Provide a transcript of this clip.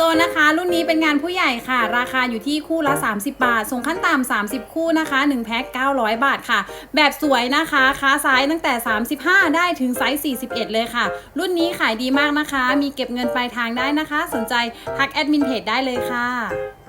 ตัวนะคะ รุ่นนี้เป็นงานผู้ใหญ่ค่ะ ราคาอยู่ที่คู่ละ 30 บาท ส่งขั้นต่ำ30 คู่นะคะ1แพ็ค900 บาทค่ะ แบบสวยนะคะค้าไซส์ตั้งแต่ 35 ได้ถึงไซส์41 เลยค่ะ รุ่นนี้ขายดีมากนะคะ มีเก็บเงินปลายทางได้นะคะ สนใจทักแอดมินเพจได้เลยค่ะ